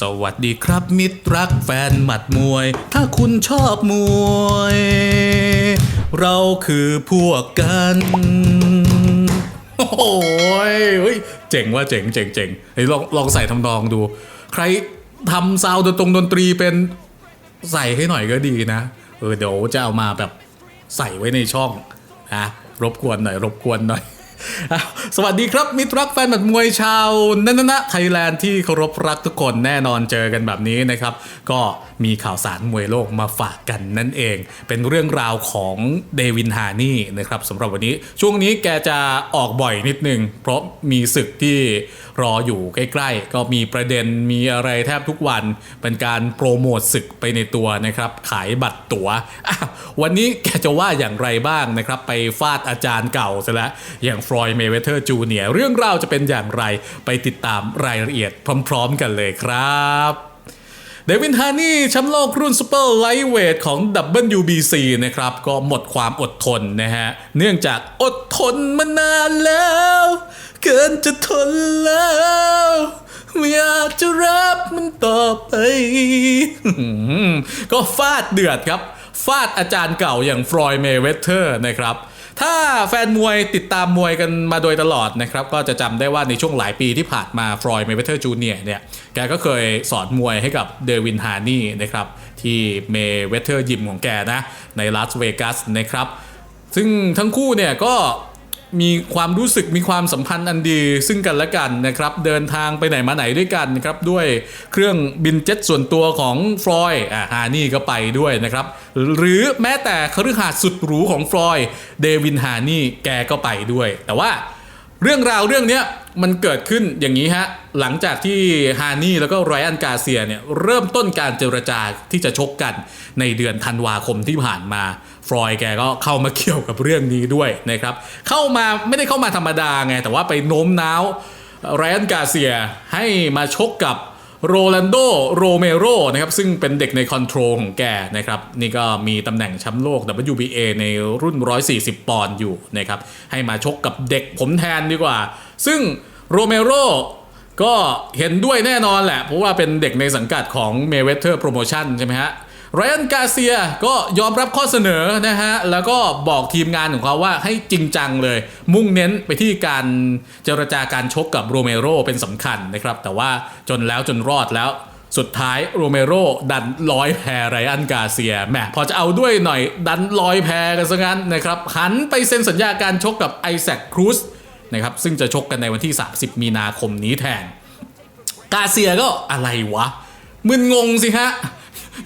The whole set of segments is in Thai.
สวัสดีครับมิตรรักแฟนหมัดมวย ถ้าคุณชอบมวย เราคือพวกกัน โอ้โหยเฮ้ยเจ๋งว่าเจ๋งเจ๋งเจ๋งเฮ้ยลองลองใส่ทำนองดู ใครทำซาวด์ดนตรงดนตรีเป็นใส่ให้หน่อยก็ดีนะ เออเดี๋ยวจะเอามาแบบใส่ไว้ในช่องนะรบกวนหน่อยรบกวนหน่อย สวัสดีครับมิตรรักแฟนหมัดมวยชาวนันนะไทยแลนด์ที่เคารพรักทุกคนแน่นอนเจอกันแบบนี้นะครับ ก็มีข่าวสารมวยโลกมาฝากกันนั่นเอง เป็นเรื่องราวของเดวินฮานี่นะครับสำหรับวันนี้ช่วงนี้แกจะออกบ่อยนิดนึง เพราะมีศึกที่รออยู่ใกล้ๆ ก็มีประเด็นมีอะไรแทบทุกวันเป็นการโปรโมทศึกไปในตัวนะครับ ขายบัตรตั๋วอ้าววันนี้แกจะว่าอย่างไรบ้างนะครับ ไปฟาดอาจารย์เก่าซะแล้วอย่างฟรอยเมเวเทอร์จูเนียเรื่องราวจะเป็นอย่างไรไปติดตามรายละเอียดพร้อม ๆ กันเลยครับ เดวินฮานี่แชมป์โลกรุ่นซูเปอร์ไลท์เวทของ WBC นะครับ ก็หมดความอดทนนะฮะ เนื่องจากอดทนมานานแล้ว เกินจะทนแล้วไม่อยากจะรับมันต่อไป ก็ฟาดเดือดครับ ฟาดอาจารย์เก่าอย่างฟรอยด์เมเวเทอร์นะครับ ถ้าแฟนมวยติดตามมวยกันมาโดยตลอดนะครับก็จะจำได้ว่าในช่วงหลายปีที่ผ่านมาฟรอย์เมเวเทอร์จูเนียเนี่ยแกก็เคยสอนมวยให้กับเดวินฮานี่นะครับที่เมเวเทอร์ยิมของแกนะในลาสเวกัสนะครับซึ่งทั้งคู่เนี่ยก็ มีความรู้สึกมีความสัมพันธ์อันดีซึ่งกันและกันนะครับ เดินทางไปไหนมาไหนด้วยกันนะครับด้วยเครื่องบินเจ็ตส่วนตัวของฟลอยด์อ่าฮานี่ก็ไปด้วยนะครับ หรือแม้แต่คฤหาสน์สุดหรูของฟลอยด์เดวินฮานี่แกก็ไปด้วย แต่ว่าเรื่องราวเรื่องเนี้ย มันเกิดขึ้นอย่างนี้ฮะ หลังจากที่ฮานี่แล้วก็ไรอันกาเซียเนี่ยเริ่มต้นการเจรจาที่จะชกกันในเดือนธันวาคมที่ผ่านมา ฟรอยแกก็เข้ามาเกี่ยวกับเรื่องนี้ด้วยนะครับ เข้ามาไม่ได้เข้ามาธรรมดาไง แต่ว่าไปโน้มน้าวไรอันกาเซียให้มาชกกับ โรลันโดโรเมโรนะครับซึ่งเป็นเด็กในคอนโทรลของแกนะครับนี่ก็มีตำแหน่งแชมป์โลก WBA ในรุ่น 140 ปอนด์อยู่นะครับให้มาชกกับเด็กผมแทนดีกว่า ซึ่งโรเมโรก็เห็นด้วยแน่นอนแหละ เพราะว่าเป็นเด็กในสังกัดของเมเวเทอร์โปรโมชั่นใช่ไหมฮะ ไรอันกาเซียก็ยอมรับข้อเสนอนะฮะ แล้วก็บอกทีมงานของเขาว่าให้จริงจังเลย มุ่งเน้นไปที่การเจรจาการชกกับโรเมโรเป็นสำคัญนะครับ แต่ว่าจนแล้วจนรอดแล้วสุดท้ายโรเมโรดันร้อยแพไรอันกาเซียแหมพอจะเอาด้วยหน่อยดันลอยแพกันซะงั้นนะครับ หันไปเซ็นสัญญาการชกกับไอแซคครูซนะครับ ซึ่งจะชกกันในวันที่ 30 มีนาคมนี้แทน กาเซียก็อะไรวะมึนงงสิฮะ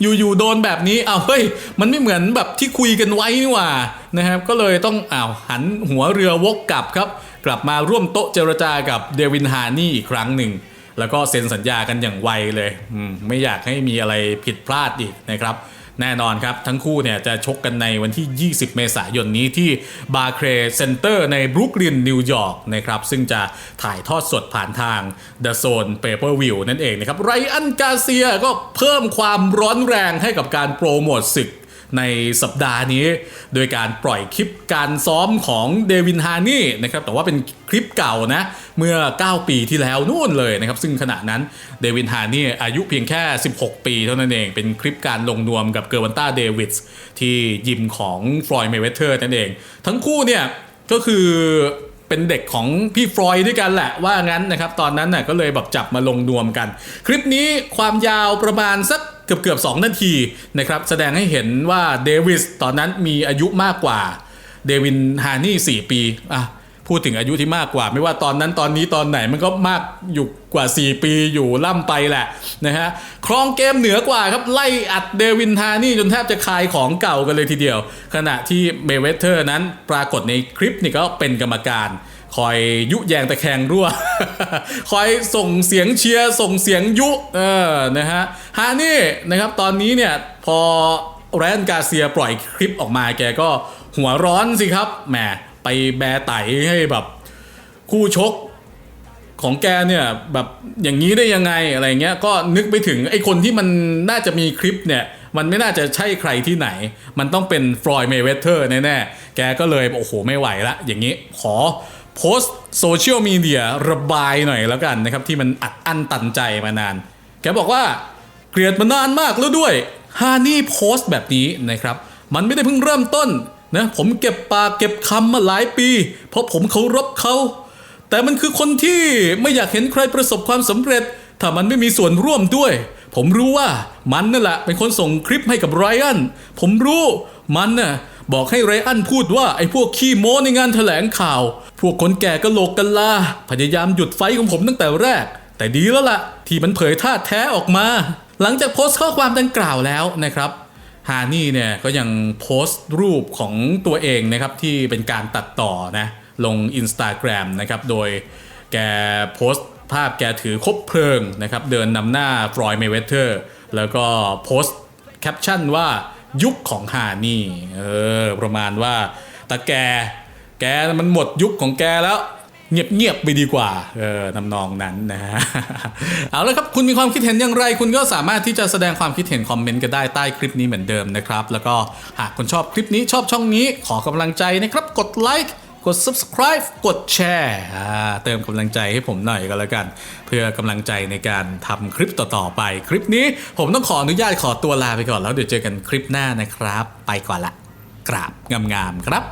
อยู่ๆโดนแบบนี้เอ้าเฮ้ยมันไม่เหมือนแบบที่คุยกันไว้นี่หว่านะครับก็เลยต้องอ้าวหันหัวเรือวกกลับครับ กลับมาร่วมโต๊ะเจรจากับเดวินฮานี่อีกครั้งหนึ่ง แล้วก็เซ็นสัญญากันอย่างไวเลยมไม่อยากให้มีอะไรผิดพลาดอีกนะครับ แน่นอนครับ ทั้งคู่เนี่ยจะชกกันในวันที่ 20 เมษายนนี้ที่บาร์เครเซ็นเตอร์ในบรุกลินนิวยอร์กนะครับซึ่งจะถ่ายทอดสดผ่านทาง The Zone Pay Per View นั่นเองนะครับไรอันกาเซียก็เพิ่มความร้อนแรงให้กับการโปรโมทศึก ในสัปดาห์นี้ โดยการปล่อยคลิปการซ้อมของเดวินฮานี่นะครับแต่ว่าเป็นคลิปเก่านะเมื่อ 9 ปีที่แล้วนู่นเลยนะครับซึ่งขณะนั้นเดวินฮานี่อายุเพียงแค่ 16 ปีเท่านั้นเอง เป็นคลิปการลงนวมกับเกอร์วันต้าเดวิดส์ที่ยิมของฟลอยด์เมเวเทอร์นั่นเอง ทั้งคู่เนี่ยก็คือเป็นเด็กของพี่ฟรอยด์ด้วยกันแหละว่างั้นนะครับ ตอนนั้นน่ะก็เลยแบบจับมาลงนวมกัน คลิปนี้ความยาวประมาณสัก เกือบเกือบ2นาทีนะครับแสดงให้เห็นว่าเดวิสตอนนั้นมีอายุมากกว่าเดวินฮานี่ 4 ปีอะพูดถึงอายุที่มากกว่า ไม่ว่าตอนนั้นตอนนี้ตอนไหนมันก็มากอยู่กว่า 4 ปีอยู่ล่ำไปแหละนะฮะครองเกมเหนือกว่าครับ ไล่อัดเดวินฮานี่จนแทบจะคายของเก่ากันเลยทีเดียว ขณะที่เมเวเทอร์นั้นปรากฏในคลิปนี่ก็เป็นกรรมการ คอยยุแยงตะแคงรั่ว คอยส่งเสียงเชียร์ส่งเสียงยุเออนะฮะฮานี่นะครับตอนนี้เนี่ยพอแรนกาเซียปล่อยคลิปออกมาแกก็หัวร้อนสิครับแหมไปแบไตให้แบบคู่ชกของแกเนี่ยแบบอย่างนี้ได้ยังไงอะไรเงี้ยก็นึกไปถึงไอ้คนที่มันน่าจะมีคลิปเนี่ยมันไม่น่าจะใช่ใครที่ไหน มันต้องเป็นฟลอยด์เมเวเทอร์แน่ๆแกก็เลยโอ้โหไม่ไหวละอย่างนี้ขอ โพสต์โซเชียลมีเดียระบายหน่อยแล้วกันนะครับ ที่มันอัดอั้นตันใจมานาน แกบอกว่าเกลียดมานานมากแล้วด้วยฮานี่โพสต์แบบนี้นะครับ มันไม่ได้เพิ่งเริ่มต้นนะผมเก็บปากเก็บคำมาหลายปี เพราะผมเคารพเขา แต่มันคือคนที่ไม่อยากเห็นใครประสบความสำเร็จ ถ้ามันไม่มีส่วนร่วมด้วย ผมรู้ว่ามันนั่นแหละเป็นคนส่งคลิปให้กับไรอันผมรู้มันน่ะ บอกให้ไรอันพูดว่าไอ้พวกขี้โม้ในงานแถลงข่าว พวกคนแก่กะโหลกกันลา พยายามหยุดไฟของผมตั้งแต่แรก แต่ดีแล้วล่ะ ที่มันเผยท่าแท้ออกมา หลังจากโพสต์ข้อความดังกล่าวแล้วนะครับฮานี่เนี่ยก็ยังโพสต์รูปของตัวเองนะครับที่เป็นการตัดต่อนะลง Instagram นะครับโดยแกโพสต์ภาพแกถือคบเพลิงนะครับเดินนำหน้าฟรอยด์เมเวเทอร์ แล้วก็โพสต์แคปชั่นว่า ยุคของฮานี่เออประมาณว่าตาแกแกมันหมดยุคของแกแล้วเงียบๆไปดีกว่า เออนำนองนั้นนะฮะ เอาละครับ คุณมีความคิดเห็นอย่างไร คุณก็สามารถที่จะแสดงความคิดเห็นคอมเมนต์กันได้ใต้คลิปนี้เหมือนเดิมนะครับ แล้วก็หากคุณชอบคลิปนี้ชอบช่องนี้ขอกำลังใจนะครับ กดไลค์ กด subscribe กดแชร์อาเติมกำลังใจให้ผมหน่อยก็แล้วกัน เพื่อกำลังใจในการทำคลิปต่อๆไป คลิปนี้ผมต้องขออนุญาตขอตัวลาไปก่อนแล้วเดี๋ยวเจอกันคลิปหน้านะครับ ไปก่อนละกราบงามๆครับ